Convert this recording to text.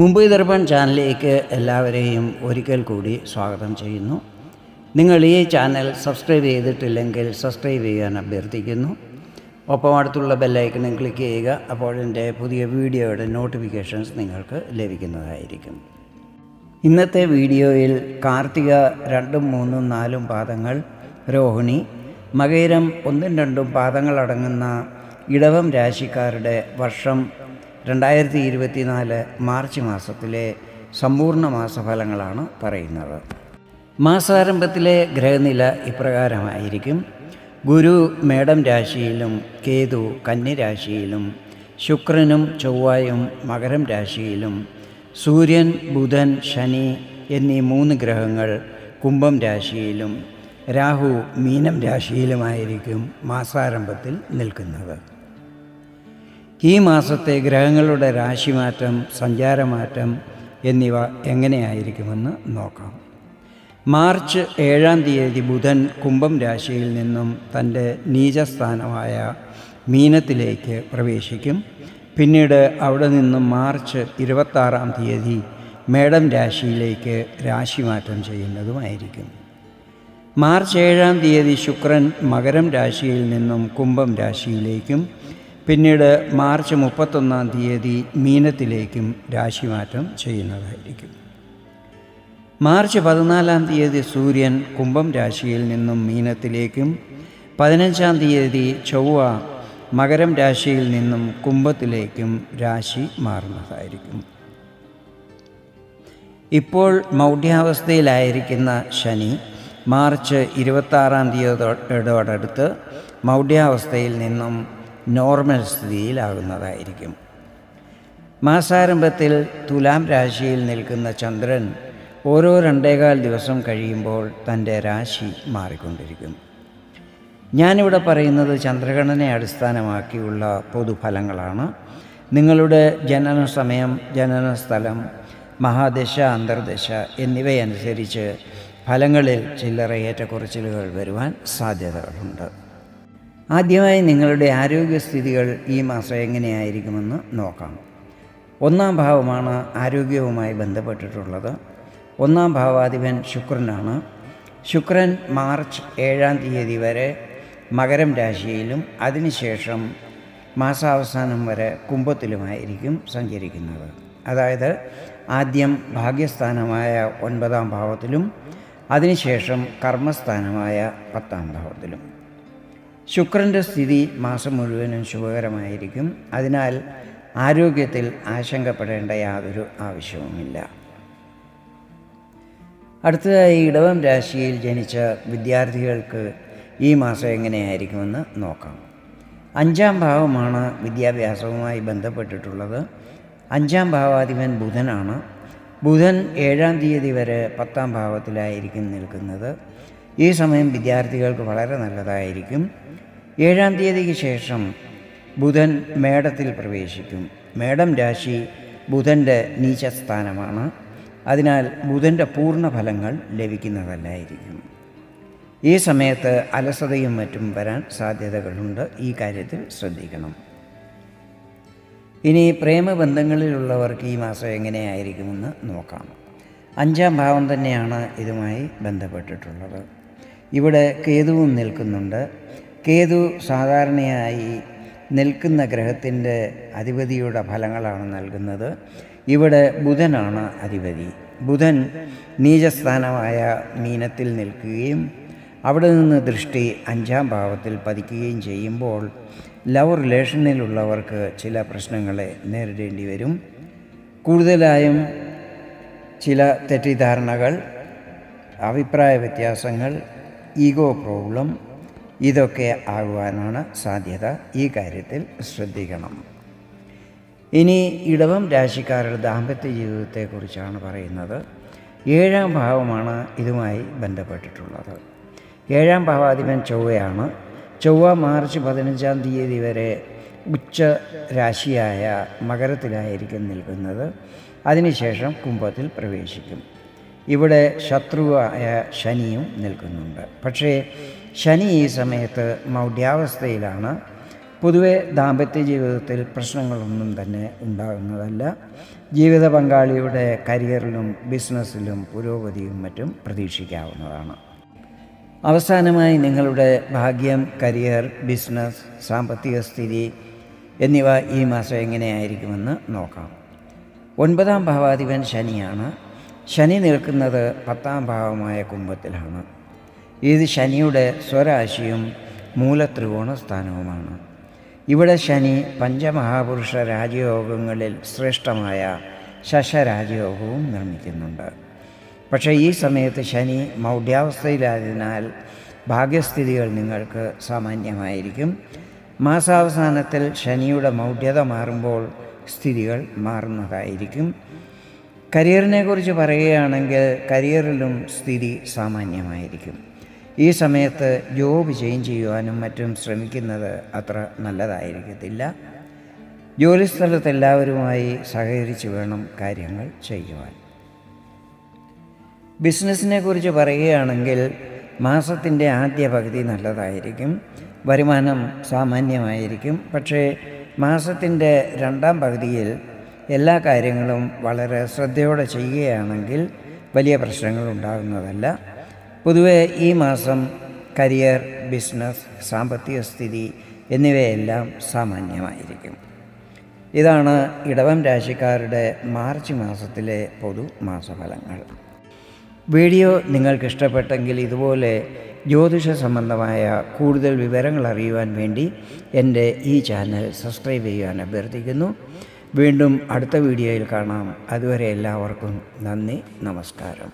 മുംബൈ ദർപ്പൺ ചാനലിലേക്ക് എല്ലാവരെയും ഒരിക്കൽ കൂടി സ്വാഗതം ചെയ്യുന്നു. നിങ്ങൾ ഈ ചാനൽ സബ്സ്ക്രൈബ് ചെയ്തിട്ടില്ലെങ്കിൽ സബ്സ്ക്രൈബ് ചെയ്യാൻ അഭ്യർത്ഥിക്കുന്നു. ഒപ്പം അടുത്തുള്ള ബെല്ലൈക്കണും ക്ലിക്ക് ചെയ്യുക അപ്പോൾ എന്റെ പുതിയ വീഡിയോയുടെ നോട്ടിഫിക്കേഷൻസ് നിങ്ങൾക്ക് ലഭിക്കുന്നതായിരിക്കും. ഇന്നത്തെ വീഡിയോയിൽ കാർത്തിക രണ്ടും മൂന്നും നാലും പാദങ്ങൾ രോഹിണി മകയിരം ഒന്നും രണ്ടും പാദങ്ങളടങ്ങുന്ന ഇടവം രാശിക്കാരുടെ വർഷം രണ്ടായിരത്തി ഇരുപത്തിനാല് മാർച്ച് മാസത്തിലെ സമ്പൂർണ മാസഫലങ്ങളാണ് പറയുന്നത്. മാസാരംഭത്തിലെ ഗ്രഹനില ഇപ്രകാരമായിരിക്കും. ഗുരു മേടം രാശിയിലും കേതു കന്നി രാശിയിലും ശുക്രനും ചൊവ്വായും മകരം രാശിയിലും സൂര്യൻ ബുധൻ ശനി എന്നീ മൂന്ന് ഗ്രഹങ്ങൾ കുംഭം രാശിയിലും രാഹു മീനം രാശിയിലുമായിരിക്കും മാസാരംഭത്തിൽ നിൽക്കുന്നത്. ഈ മാസത്തെ ഗ്രഹങ്ങളുടെ രാശിമാറ്റം സഞ്ചാരമാറ്റം എന്നിവ എങ്ങനെയായിരിക്കുമെന്ന് നോക്കാം. മാർച്ച് ഏഴാം തീയതി ബുധൻ കുംഭം രാശിയിൽ നിന്നും തന്റെ നീചസ്ഥാനമായ മീനത്തിലേക്ക് പ്രവേശിക്കും. പിന്നീട് അവിടെ നിന്നും മാർച്ച് ഇരുപത്താറാം തീയതി മേടം രാശിയിലേക്ക് രാശിമാറ്റം ചെയ്യുന്നതുമായിരിക്കും. മാർച്ച് ഏഴാം തീയതി ശുക്രൻ മകരം രാശിയിൽ നിന്നും കുംഭം രാശിയിലേക്കും പിന്നീട് മാർച്ച് മുപ്പത്തൊന്നാം തീയതി മീനത്തിലേക്കും രാശിമാറ്റം ചെയ്യുന്നതായിരിക്കും. മാർച്ച് പതിനാലാം തീയതി സൂര്യൻ കുംഭം രാശിയിൽ നിന്നും മീനത്തിലേക്കും പതിനഞ്ചാം തീയതി ചൊവ്വ മകരം രാശിയിൽ നിന്നും കുംഭത്തിലേക്കും രാശി മാറുന്നതായിരിക്കും. ഇപ്പോൾ മൗഢ്യാവസ്ഥയിലായിരിക്കുന്ന ശനി മാർച്ച് ഇരുപത്താറാം തീയതിയോടടുത്ത് മൗഢ്യാവസ്ഥയിൽ നിന്നും നോർമൽ സ്ഥിതിയിലാകുന്നതായിരിക്കും. മാസാരംഭത്തിൽ തുലാം രാശിയിൽ നിൽക്കുന്ന ചന്ദ്രൻ ഓരോ രണ്ടേകാൽ ദിവസം കഴിയുമ്പോൾ തന്റെ രാശി മാറിക്കൊണ്ടിരിക്കും. ഞാനിവിടെ പറയുന്നത് ചന്ദ്രഗണനെ അടിസ്ഥാനമാക്കിയുള്ള പൊതുഫലങ്ങളാണ്. നിങ്ങളുടെ ജനന സമയം ജനന സ്ഥലം മഹാദശ അന്തർദശ എന്നിവയനുസരിച്ച് ഫലങ്ങളിൽ ചില്ലറ ഏറ്റക്കുറച്ചിലുകൾ വരുവാൻ സാധ്യതകളുണ്ട്. ആദ്യമായി നിങ്ങളുടെ ആരോഗ്യസ്ഥിതികൾ ഈ മാസം എങ്ങനെയായിരിക്കുമെന്ന് നോക്കാം. ഒന്നാം ഭാവമാണ് ആരോഗ്യവുമായി ബന്ധപ്പെട്ടിട്ടുള്ളത്. ഒന്നാം ഭാവാധിപൻ ശുക്രനാണ്. ശുക്രൻ മാർച്ച് ഏഴാം തീയതി വരെ മകരം രാശിയിലും അതിനുശേഷം മാസാവസാനം വരെ കുംഭത്തിലുമായിരിക്കും സഞ്ചരിക്കുന്നത്. അതായത് ആദ്യം ഭാഗ്യസ്ഥാനമായ ഒൻപതാം ഭാവത്തിലും അതിനുശേഷം കർമ്മസ്ഥാനമായ പത്താം ഭാവത്തിലും. ശുക്രന്റെ സ്ഥിതി മാസം മുഴുവനും ശുഭകരമായിരിക്കും. അതിനാൽ ആരോഗ്യത്തിൽ ആശങ്കപ്പെടേണ്ട യാതൊരു ആവശ്യവുമില്ല. അടുത്തതായി ഇടവം രാശിയിൽ ജനിച്ച വിദ്യാർത്ഥികൾക്ക് ഈ മാസം എങ്ങനെയായിരിക്കുമെന്ന് നോക്കാം. അഞ്ചാം ഭാവമാണ് വിദ്യാഭ്യാസവുമായി ബന്ധപ്പെട്ടിട്ടുള്ളത്. അഞ്ചാം ഭാവാധിപൻ ബുധനാണ്. ബുധൻ ഏഴാം തീയതി വരെ പത്താം ഭാവത്തിലായിരിക്കും നിൽക്കുന്നത്. ഈ സമയം വിദ്യാർത്ഥികൾക്ക് വളരെ നല്ലതായിരിക്കും. ഏഴാം തീയതിക്ക് ശേഷം ബുധൻ മേടത്തിൽ പ്രവേശിക്കും. മേടം രാശി ബുധന്റെ നീചസ്ഥാനമാണ്. അതിനാൽ ബുധന്റെ പൂർണ ഫലങ്ങൾ ലഭിക്കുന്നതല്ലായിരിക്കും. ഈ സമയത്ത് അലസതയും മറ്റും വരാൻ സാധ്യതകളുണ്ട്. ഈ കാര്യത്തിൽ ശ്രദ്ധിക്കണം. ഇനി പ്രേമബന്ധങ്ങളിലുള്ളവർക്ക് ഈ മാസം എങ്ങനെയായിരിക്കുമെന്ന് നോക്കാം. അഞ്ചാം ഭാവം തന്നെയാണ് ഇതുമായി ബന്ധപ്പെട്ടിട്ടുള്ളത്. ഇവിടെ കേതുവും നിൽക്കുന്നുണ്ട്. കേതു സാധാരണയായി നിൽക്കുന്ന ഗ്രഹത്തിന്റെ അധിപതിയുടെ ഫലങ്ങളാണ് നൽകുന്നത്. ഇവിടെ ബുധനാണ് അധിപതി. ബുധൻ നീചസ്ഥാനമായ മീനത്തിൽ നിൽക്കുകയും അവിടെ നിന്ന് ദൃഷ്ടി അഞ്ചാം ഭാവത്തിൽ പതിക്കുകയും ചെയ്യുമ്പോൾ ലവ് റിലേഷനിലുള്ളവർക്ക് ചില പ്രശ്നങ്ങളെ നേരിടേണ്ടി വരും. കൂടുതലായും ചില തെറ്റിദ്ധാരണകൾ അഭിപ്രായ വ്യത്യാസങ്ങൾ ഈഗോ പ്രോബ്ലം ഇതൊക്കെ ആകുവാനാണ് സാധ്യത. ഈ കാര്യത്തിൽ ശ്രദ്ധിക്കണം. ഇനി ഇടവം രാശിക്കാരുടെ ദാമ്പത്യ ജീവിതത്തെക്കുറിച്ചാണ് പറയുന്നത്. ഏഴാം ഭാവമാണ് ഇതുമായി ബന്ധപ്പെട്ടിട്ടുള്ളത്. ഏഴാം ഭാവാധിപൻ ചൊവ്വയാണ്. ചൊവ്വ മാർച്ച് പതിനഞ്ചാം തീയതി വരെ ഉച്ച രാശിയായ മകരത്തിലായിരിക്കും നിൽക്കുന്നത്. അതിനുശേഷം കുംഭത്തിൽ പ്രവേശിക്കും. ഇവിടെ ശത്രുവായ ശനിയും നിൽക്കുന്നുണ്ട്. പക്ഷേ ശനി ഈ സമയത്ത് മൗഢ്യാവസ്ഥയിലാണ്. പൊതുവെ ദാമ്പത്യ ജീവിതത്തിൽ പ്രശ്നങ്ങളൊന്നും തന്നെ ഉണ്ടാകുന്നതല്ല. ജീവിത പങ്കാളിയുടെ കരിയറിലും ബിസിനസ്സിലും പുരോഗതിയും മറ്റും പ്രതീക്ഷിക്കാവുന്നതാണ്. അവസാനമായി നിങ്ങളുടെ ഭാഗ്യം കരിയർ ബിസിനസ് സാമ്പത്തിക സ്ഥിതി എന്നിവ ഈ മാസം എങ്ങനെയായിരിക്കുമെന്ന് നോക്കാം. ഒൻപതാം ഭാവാധിപൻ ശനിയാണ്. ശനി നിൽക്കുന്നത് പത്താം ഭാവമായ കുംഭത്തിലാണ്. ഇത് ശനിയുടെ സ്വരാശിയും മൂലത്രികോണ സ്ഥാനവുമാണ്. ഇവിടെ ശനി പഞ്ചമഹാപുരുഷ രാജയോഗങ്ങളിൽ ശ്രേഷ്ഠമായ ശശരാജയോഗവും നിർമ്മിക്കുന്നുണ്ട്. പക്ഷേ ഈ സമയത്ത് ശനി മൗഢ്യാവസ്ഥയിലായതിനാൽ ഭാഗ്യസ്ഥിതികൾ നിങ്ങൾക്ക് സാമാന്യമായിരിക്കും. മാസാവസാനത്തിൽ ശനിയുടെ മൗഢ്യത മാറുമ്പോൾ സ്ഥിതികൾ മാറുന്നതായിരിക്കും. കരിയറിനെ കുറിച്ച് പറയുകയാണെങ്കിൽ കരിയറിലും സ്ഥിതി സാമാന്യമായിരിക്കും. ഈ സമയത്ത് ജോബ് ചേഞ്ച് ചെയ്യുവാനും മറ്റും ശ്രമിക്കുന്നത് അത്ര നല്ലതായിരിക്കത്തില്ല. ജോലിസ്ഥലത്ത് എല്ലാവരുമായി സഹകരിച്ച് വേണം കാര്യങ്ങൾ ചെയ്യുവാൻ. ബിസിനസ്സിനെ കുറിച്ച് പറയുകയാണെങ്കിൽ മാസത്തിന്റെ ആദ്യ പകുതി നല്ലതായിരിക്കും. വരുമാനം സാമാന്യമായിരിക്കും. പക്ഷേ മാസത്തിന്റെ രണ്ടാം പകുതിയിൽ എല്ലാ കാര്യങ്ങളും വളരെ ശ്രദ്ധയോടെ ചെയ്യുകയാണെങ്കിൽ വലിയ പ്രശ്നങ്ങൾ ഉണ്ടാകുന്നതല്ല. പൊതുവെ ഈ മാസം കരിയർ ബിസിനസ് സാമ്പത്തിക സ്ഥിതി എന്നിവയെല്ലാം സാമാന്യമായിരിക്കും. ഇതാണ് ഇടവം രാശിക്കാരുടെ മാർച്ച് മാസത്തിലെ പൊതു മാസഫലങ്ങൾ. വീഡിയോ നിങ്ങൾക്ക് ഇഷ്ടപ്പെട്ടെങ്കിൽ ഇതുപോലെ ജ്യോതിഷ സംബന്ധമായ കൂടുതൽ വിവരങ്ങൾ അറിയുവാൻ വേണ്ടി എന്റെ ഈ ചാനൽ സബ്സ്ക്രൈബ് ചെയ്യാൻ അഭ്യർത്ഥിക്കുന്നു. വീണ്ടും അടുത്ത വീഡിയോയിൽ കാണാം. അതുവരെ എല്ലാവർക്കും നന്ദി നമസ്കാരം.